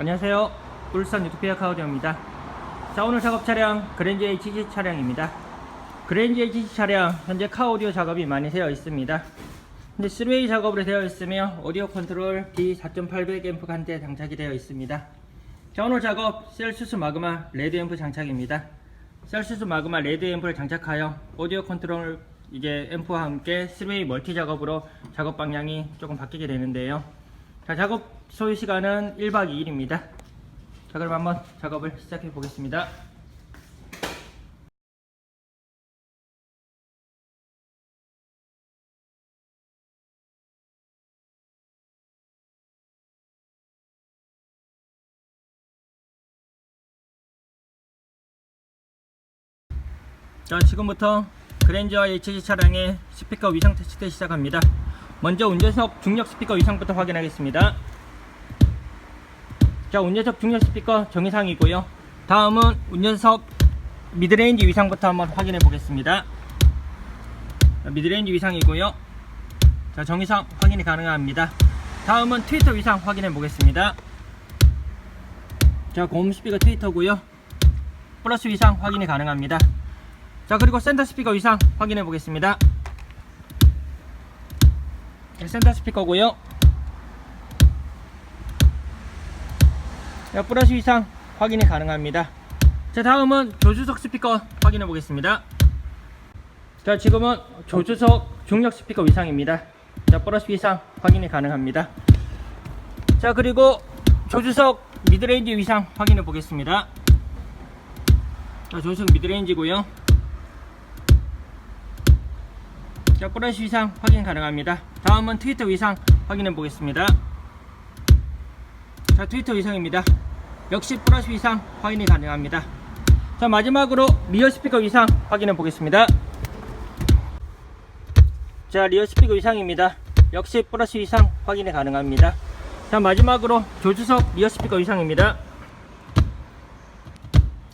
안녕하세요. 울산 유토피아 카우디오입니다. 자, 오늘 작업 차량 그랜저 HG 차량입니다. 그랜저 HG 차량 현재 카오디오 작업이 많이 되어 있습니다. 현재 3웨이 작업으로 되어 있으며 오디오 컨트롤 D4800 앰프가 한 대 장착이 되어 있습니다. 자, 오늘 작업 셀수스 마그마 레드 앰프 장착입니다. 셀수스 마그마 레드 앰프를 장착하여 오디오 컨트롤 이제 앰프와 함께 3웨이 멀티 작업으로 작업 방향이 조금 바뀌게 되는데요. 자, 작업 소요 시간은 1박 2일입니다. 자, 그럼 한번 작업을 시작해 보겠습니다. 자, 지금부터 그랜저 HG 차량의 스피커 위상 테스트 시작합니다. 먼저 운전석 중력 스피커 위상부터 확인하겠습니다. 자, 운전석 중력 스피커 정의상이고요. 다음은 운전석 미드레인지 위상부터 한번 확인해 보겠습니다. 자, 미드레인지 위상이고요. 자, 정의상 확인이 가능합니다. 다음은 트위터 위상 확인해 보겠습니다. 자, 고음 스피커 트위터고요. 플러스 위상 확인이 가능합니다. 자, 그리고 센터 스피커 위상 확인해 보겠습니다. 네, 센터 스피커고요. 자, 플러스 위상 확인이 가능합니다. 자, 다음은 조주석 스피커 확인해 보겠습니다. 자, 지금은 조주석 중력 스피커 위상입니다. 자, 플러스 위상 확인이 가능합니다. 자, 그리고 조주석 미드레인지 위상 확인해 보겠습니다. 자, 조주석 미드레인지고요. 자, 플러스 위상 확인 가능합니다. 다음은 트위터 위상 확인해 보겠습니다. 자, 트위터 위상입니다. 역시 플러스 위상 확인이 가능합니다. 자, 마지막으로 리어 스피커 위상 확인해 보겠습니다. 자, 리어 스피커 위상입니다. 역시 플러스 위상 확인이 가능합니다. 자, 마지막으로 조주석 리어 스피커 위상입니다.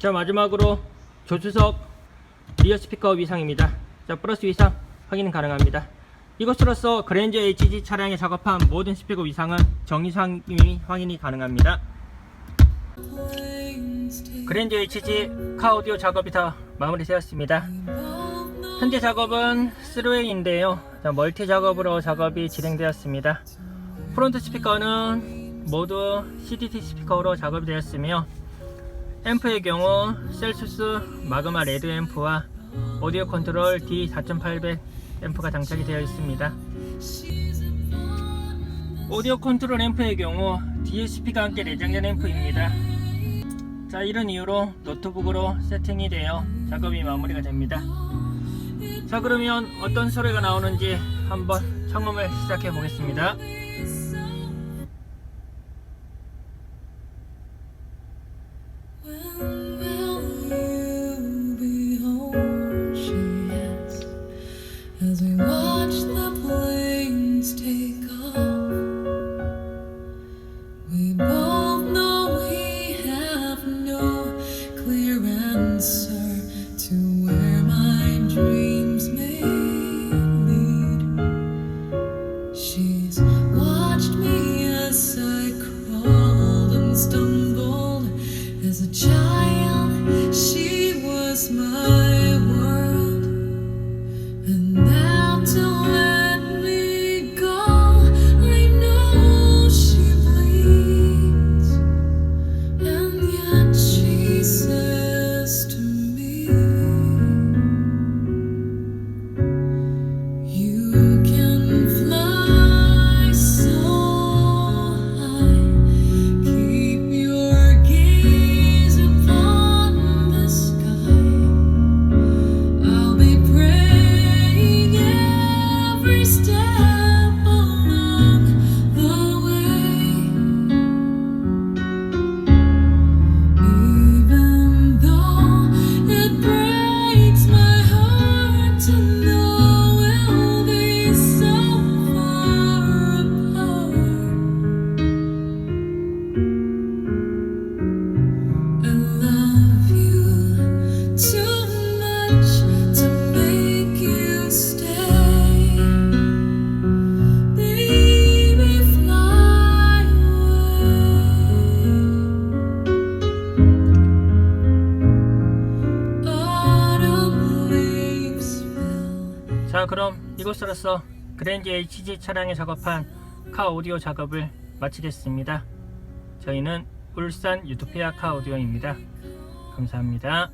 자, 마지막으로 조주석 리어 스피커 위상입니다. 자, 플러스 위상 확인 가능합니다. 이것으로써 그랜저 HG 차량에 작업한 모든 스피커 위상은 정의상이 확인이 가능합니다. 그랜저 HG 카오디오 작업이 다 마무리되었습니다. 현재 작업은 3웨이인데요. 멀티 작업으로 작업이 진행되었습니다. 프론트 스피커는 모두 CDT 스피커로 작업이 되었으며 앰프의 경우 셀수스 마그마 레드 앰프와 오디오 컨트롤 D4800 앰프가 장착이 되어 있습니다. 오디오 컨트롤 앰프의 경우 DSP가 함께 내장된 앰프입니다. 자 이런 이유로 노트북으로 세팅이 되어 작업이 마무리가 됩니다. 자 그러면 어떤 소리가 나오는지 한번 청음을 시작해 보겠습니다. We 자 그럼 이곳으로서 그랜저 HG 차량에 작업한 카 오디오 작업을 마치겠습니다. 저희는 울산 유토피아 카 오디오입니다. 감사합니다.